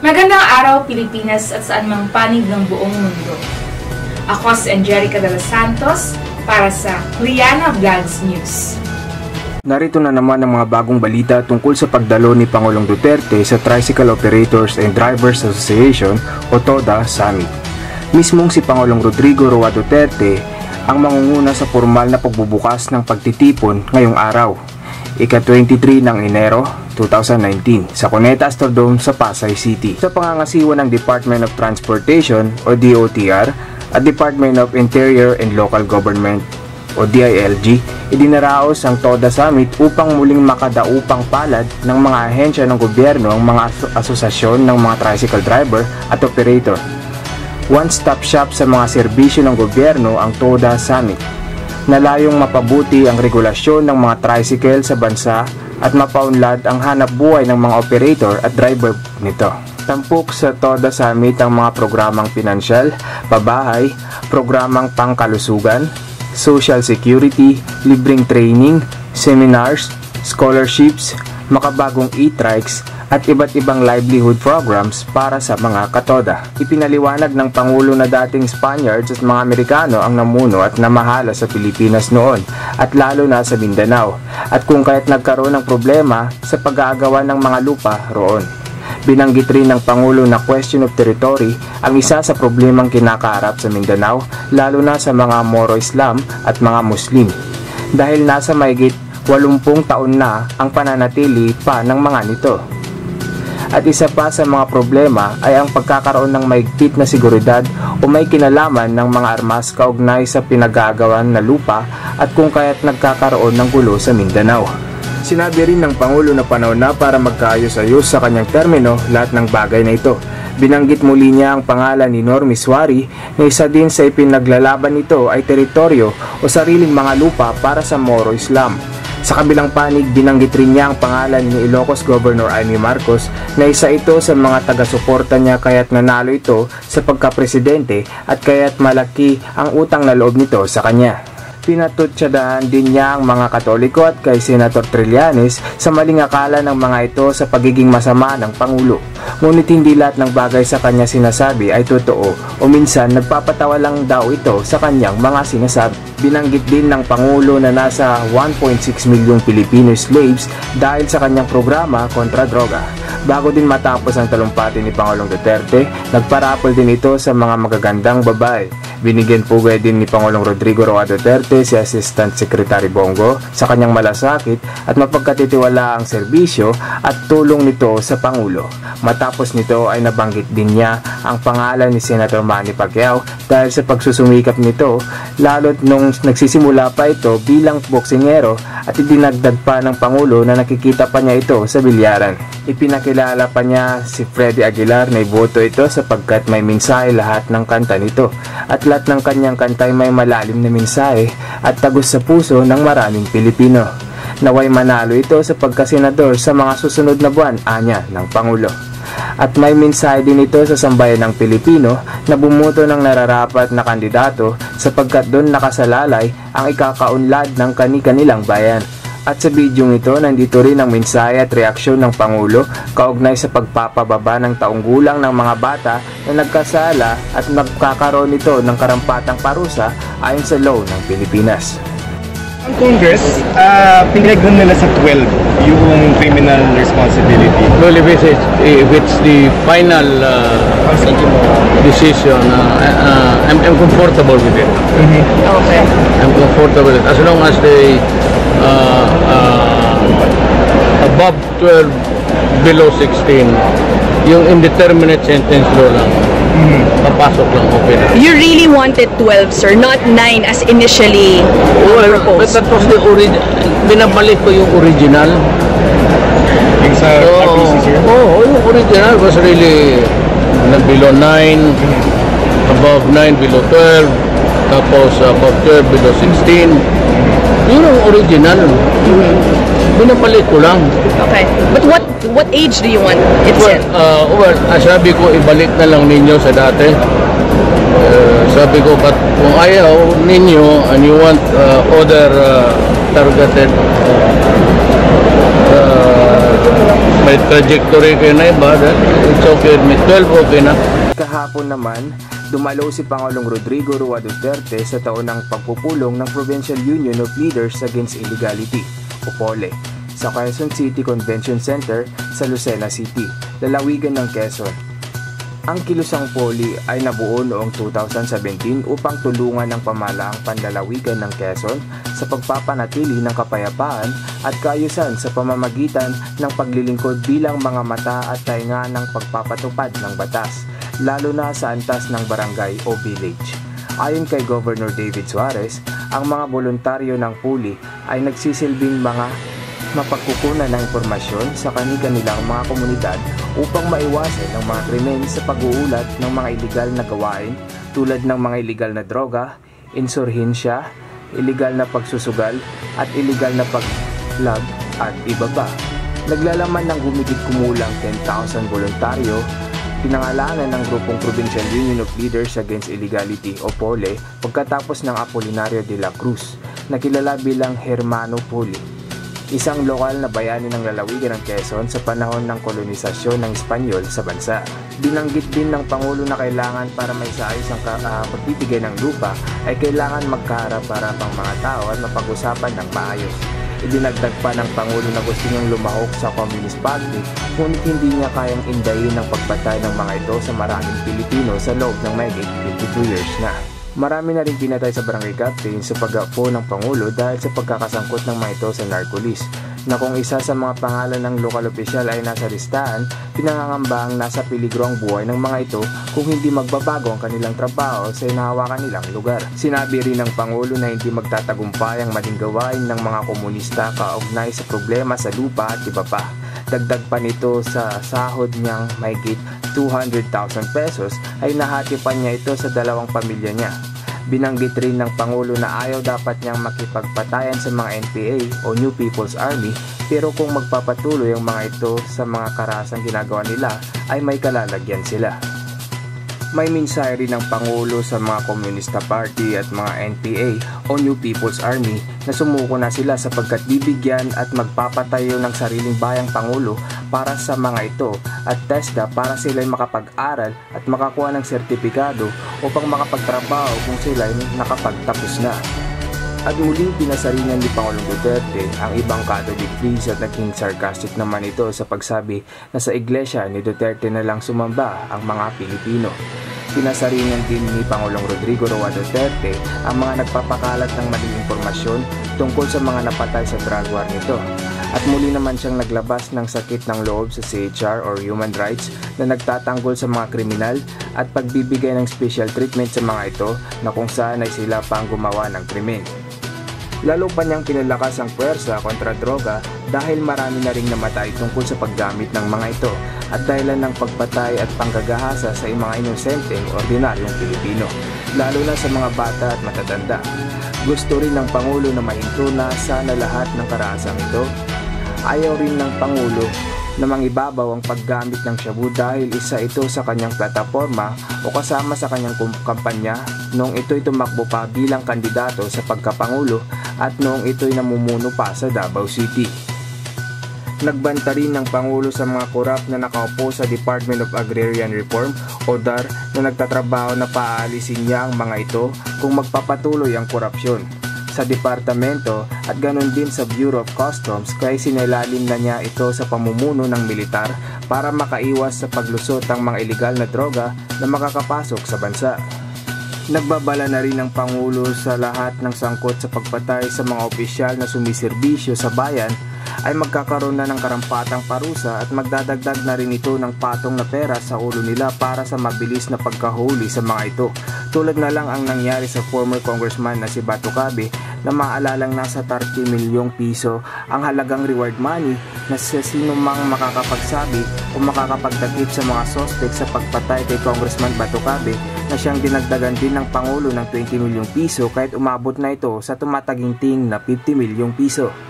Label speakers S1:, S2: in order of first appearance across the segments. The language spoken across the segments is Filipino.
S1: Magandang araw Pilipinas at saan mang panig ng buong mundo. Ako si Angelica de los Santos para sa Liana Vlogs News.
S2: Narito na naman ang mga bagong balita tungkol sa pagdalo ni Pangulong Duterte sa Tricycle Operators and Drivers Association o TODA Summit. Mismong si Pangulong Rodrigo Roa Duterte ang mangunguna sa formal na pagbubukas ng pagtitipon ngayong araw, ika-23 ng Enero 2019 sa Cuneta Astrodome sa Pasay City. Sa pangangasiwa ng Department of Transportation o DOTR at Department of Interior and Local Government o DILG, idinaraos ang TODA Summit upang muling makadaupang palad ng mga ahensya ng gobyerno ang mga aso- asosasyon ng mga tricycle driver at operator. One-stop shop sa mga serbisyo ng gobyerno ang TODA Summit na layong mapabuti ang regulasyon ng mga tricycle sa bansa at mapaunlad ang hanap buhay ng mga operator at driver nito. Tampok sa TODA Summit ang mga programang pinansyal, pabahay, programang pangkalusugan, social security, libreng training, seminars, scholarships, makabagong e-trikes, at iba't ibang livelihood programs para sa mga katoda. Ipinaliwanag ng Pangulo na dating Spaniards at mga Amerikano ang namuno at namahala sa Pilipinas noon at lalo na sa Mindanao at kung kaya't nagkaroon ng problema sa pag-aagawan ng mga lupa roon. Binanggit rin ng Pangulo na question of territory ang isa sa problemang kinakaharap sa Mindanao lalo na sa mga Moro-Islam at mga Muslim dahil nasa mahigit 80 taon na ang pananatili pa ng mga nito. At isa pa sa mga problema ay ang pagkakaroon ng maigpit na seguridad o may kinalaman ng mga armas kaugnay sa pinagagawan na lupa at kung kaya't nagkakaroon ng gulo sa Mindanao. Sinabi rin ng Pangulo na panahon na para magkaayos-ayos sa kanyang termino lahat ng bagay na ito. Binanggit muli niya ang pangalan ni Norm Iswari na isa din sa ipinaglalaban nito ay teritoryo o sariling mga lupa para sa Moro Islam. Sa kabilang panig, binanggit rin niya ang pangalan ni Ilocos Governor Amy Marcos na isa ito sa mga taga-suporta niya kaya't nanalo ito sa pagkapresidente at kaya't malaki ang utang na loob nito sa kanya. Pinatutsadahan din niya ang mga Katoliko at kay Senator Trillanes sa maling akala ng mga ito sa pagiging masama ng Pangulo. Ngunit hindi lahat ng bagay sa kanya sinasabi ay totoo o minsan nagpapatawa lang daw ito sa kanyang mga sinasabi. Binanggit din ng Pangulo na nasa 1.6 milyong Filipino slaves dahil sa kanyang programa kontra droga. Bago din matapos ang talumpati ni Pangulong Duterte, nagparapol din ito sa mga magagandang babae. Binigyan pugay din ni Pangulong Rodrigo Roa Duterte si Assistant Secretary Bongo sa kanyang malasakit at mapagkatitiwala ang serbisyo at tulong nito sa Pangulo. Matapos nito ay nabanggit din niya ang pangalan ni Senator Manny Pacquiao dahil sa pagsusumikap nito lalo't nung nagsisimula pa ito bilang boksingero at idinagdag pa ng Pangulo na nakikita pa niya ito sa bilyaran. Ipinakilala pa niya si Freddy Aguilar na iboto ito sapagkat may mensahe lahat ng kanta nito at lahat ng kanyang kanta ay may malalim na mensahe at tagos sa puso ng maraming Pilipino. Naway manalo ito sa pagkasenador sa mga susunod na buwan anya ng Pangulo. At may mensahe din ito sa sambayan ng Pilipino na bumuto ng nararapat na kandidato sapagkat doon nakasalalay ang ikakaunlad ng kani-kanilang bayan. At sa bidyong ito, nandito rin ang mensahe at reaksyon ng Pangulo kaugnay sa pagpapababa ng taong gulang ng mga bata na nagkasala at nagkakaroon nito ng karampatang parusa ayon sa law ng Pilipinas.
S3: Ang Congress, uh, pinagdan nila sa 12 yung criminal responsibility.
S4: Well, if it's, if it's the final uh, decision, uh, uh, I'm, I'm comfortable with it.
S1: Okay.
S4: I'm comfortable with it. As long as they uh, uh, above 12, below 16, yung indeterminate sentence law lang, papasok lang, okay na.
S5: You really wanted 12, sir, not 9 as initially
S4: Well, but
S5: proposed.
S4: that was the original. Binabalik ko yung original.
S3: Yung sa
S4: Oo,
S3: RPC, sir.
S4: oh, yung original was really na below 9, above 9, below 12, tapos above 12, below 16. Yun ang original. Binabalik ko lang.
S5: Okay. But what what age do you want it
S4: Well,
S5: set?
S4: uh, well, ah, sabi ko, ibalik na lang ninyo sa dati. Uh, sabi ko, but kung ayaw ninyo and you want uh, other uh, targeted uh, may trajectory kayo na iba, then it's okay. May 12 okay na.
S2: Kahapon naman, dumalo si Pangulong Rodrigo Roa Duterte sa taon ng pagpupulong ng Provincial Union of Leaders Against Illegality, o POLE, sa Quezon City Convention Center sa Lucena City, lalawigan ng Quezon. Ang Kilusang Poli ay nabuo noong 2017 upang tulungan ng pamalaang panlalawigan ng Quezon sa pagpapanatili ng kapayapaan at kaayusan sa pamamagitan ng paglilingkod bilang mga mata at tainga ng pagpapatupad ng batas, lalo na sa antas ng barangay o village. Ayon kay Governor David Suarez, ang mga voluntaryo ng puli ay nagsisilbing mga mapagkukunan ng impormasyon sa kani-kanilang mga komunidad upang maiwasan ng mga krimen sa pag-uulat ng mga iligal na gawain tulad ng mga iligal na droga, insurhensya, iligal na pagsusugal at iligal na paglag at iba pa. Naglalaman ng humigit kumulang 10,000 voluntaryo pinangalanan ng grupong Provincial Union of Leaders Against Illegality o POLE pagkatapos ng Apolinario de la Cruz na kilala bilang Hermano Poli isang lokal na bayani ng lalawigan ng Quezon sa panahon ng kolonisasyon ng Espanyol sa bansa. Binanggit din ng Pangulo na kailangan para may saayos ang uh, pagbibigay ng lupa ay kailangan magkaharap para pang mga tao at mapag-usapan ng maayos. Idinagdag pa ng Pangulo na gusto niyang lumahok sa Communist Party ngunit hindi niya kayang indayin ng pagpatay ng mga ito sa maraming Pilipino sa loob ng may 52 years na. Marami na rin pinatay sa barangay captain sa pag-apo ng Pangulo dahil sa pagkakasangkot ng mga ito sa narcolis na kung isa sa mga pangalan ng lokal opisyal ay nasa listahan, pinangangamba ang nasa peligro ang buhay ng mga ito kung hindi magbabago ang kanilang trabaho sa inahawakan nilang lugar. Sinabi rin ng Pangulo na hindi magtatagumpay ang maling gawain ng mga komunista kaugnay sa problema sa lupa at iba pa. Dagdag pa nito sa sahod niyang mahigit 200,000 pesos ay nahati pa niya ito sa dalawang pamilya niya. Binanggit rin ng Pangulo na ayaw dapat niyang makipagpatayan sa mga NPA o New People's Army pero kung magpapatuloy ang mga ito sa mga karasang ginagawa nila ay may kalalagyan sila. May mensahe rin ng Pangulo sa mga Komunista Party at mga NPA o New People's Army na sumuko na sila sapagkat bibigyan at magpapatayo ng sariling bayang Pangulo para sa mga ito at TESDA para sila makapag-aral at makakuha ng sertipikado upang makapagtrabaho kung sila nakapagtapos na. At muling pinasaringan ni Pangulong Duterte ang ibang Catholic priests at naging sarcastic naman ito sa pagsabi na sa iglesia ni Duterte na lang sumamba ang mga Pilipino. Pinasaringan din ni Pangulong Rodrigo Roa Duterte ang mga nagpapakalat ng maling impormasyon tungkol sa mga napatay sa drug war nito. At muli naman siyang naglabas ng sakit ng loob sa CHR or human rights na nagtatanggol sa mga kriminal at pagbibigay ng special treatment sa mga ito na kung saan ay sila pang gumawa ng krimen. Lalo pa niyang pinalakas ang puwersa kontra droga dahil marami na ring namatay tungkol sa paggamit ng mga ito at dahilan ng pagpatay at panggagahasa sa mga inosenteng ordinaryong Pilipino, lalo na sa mga bata at matatanda. Gusto rin ng Pangulo na mahinto na sana lahat ng karasang ito. Ayaw rin ng Pangulo na mangibabaw ang paggamit ng shabu dahil isa ito sa kanyang plataforma o kasama sa kanyang kampanya noong ito'y tumakbo pa bilang kandidato sa pagkapangulo at noong ito'y namumuno pa sa Davao City. Nagbanta rin ng Pangulo sa mga korap na nakaupo sa Department of Agrarian Reform o DAR na nagtatrabaho na paalisin niya ang mga ito kung magpapatuloy ang korupsyon sa departamento at ganon din sa Bureau of Customs kaya sinailalim na niya ito sa pamumuno ng militar para makaiwas sa paglusot ang mga ilegal na droga na makakapasok sa bansa. Nagbabala na rin ng Pangulo sa lahat ng sangkot sa pagpatay sa mga opisyal na sumiserbisyo sa bayan ay magkakaroon na ng karampatang parusa at magdadagdag na rin ito ng patong na pera sa ulo nila para sa mabilis na pagkahuli sa mga ito. Tulad na lang ang nangyari sa former congressman na si Bato Cabe na maalalang nasa 30 milyong piso ang halagang reward money na sa sino mang makakapagsabi o makakapagdakip sa mga sospek sa pagpatay kay Congressman Batucabe na siyang dinagdagan din ng Pangulo ng 20 milyong piso kahit umabot na ito sa tumataginting na 50 milyong piso.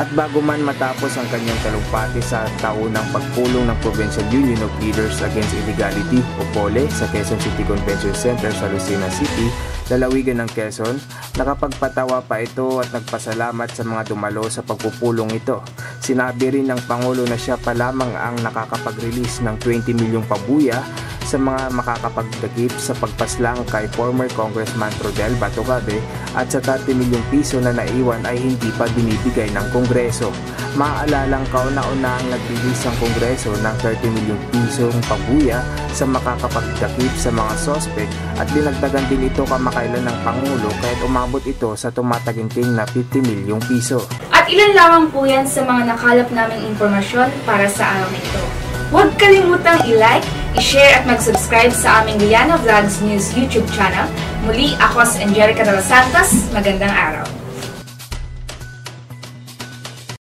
S2: At bago man matapos ang kanyang talumpati sa taunang pagpulong ng Provincial Union of Leaders Against Illegality o POLE sa Quezon City Convention Center sa Lucena City, lalawigan ng Quezon, nakapagpatawa pa ito at nagpasalamat sa mga dumalo sa pagpupulong ito. Sinabi rin ng Pangulo na siya pa lamang ang nakakapag-release ng 20 milyong pabuya sa mga makakapagdagip sa pagpaslang kay former Congressman Rodel Batucabe at sa 30 milyong piso na naiwan ay hindi pa binibigay ng Kongreso. Maaalalang kauna-unahang nag-release ang Kongreso ng 30 milyong pisong pabuya sa makakapagdakip sa mga sospek at dinagdagan din ito kamakailan ng Pangulo kahit umabot ito sa tumataginting na 50 milyong piso.
S1: At ilan lamang po yan sa mga nakalap naming impormasyon para sa araw na ito. Huwag kalimutang i-like, i-share at mag-subscribe sa aming Liana Vlogs News YouTube channel. Muli, ako si Angelica de los Santos. Magandang araw.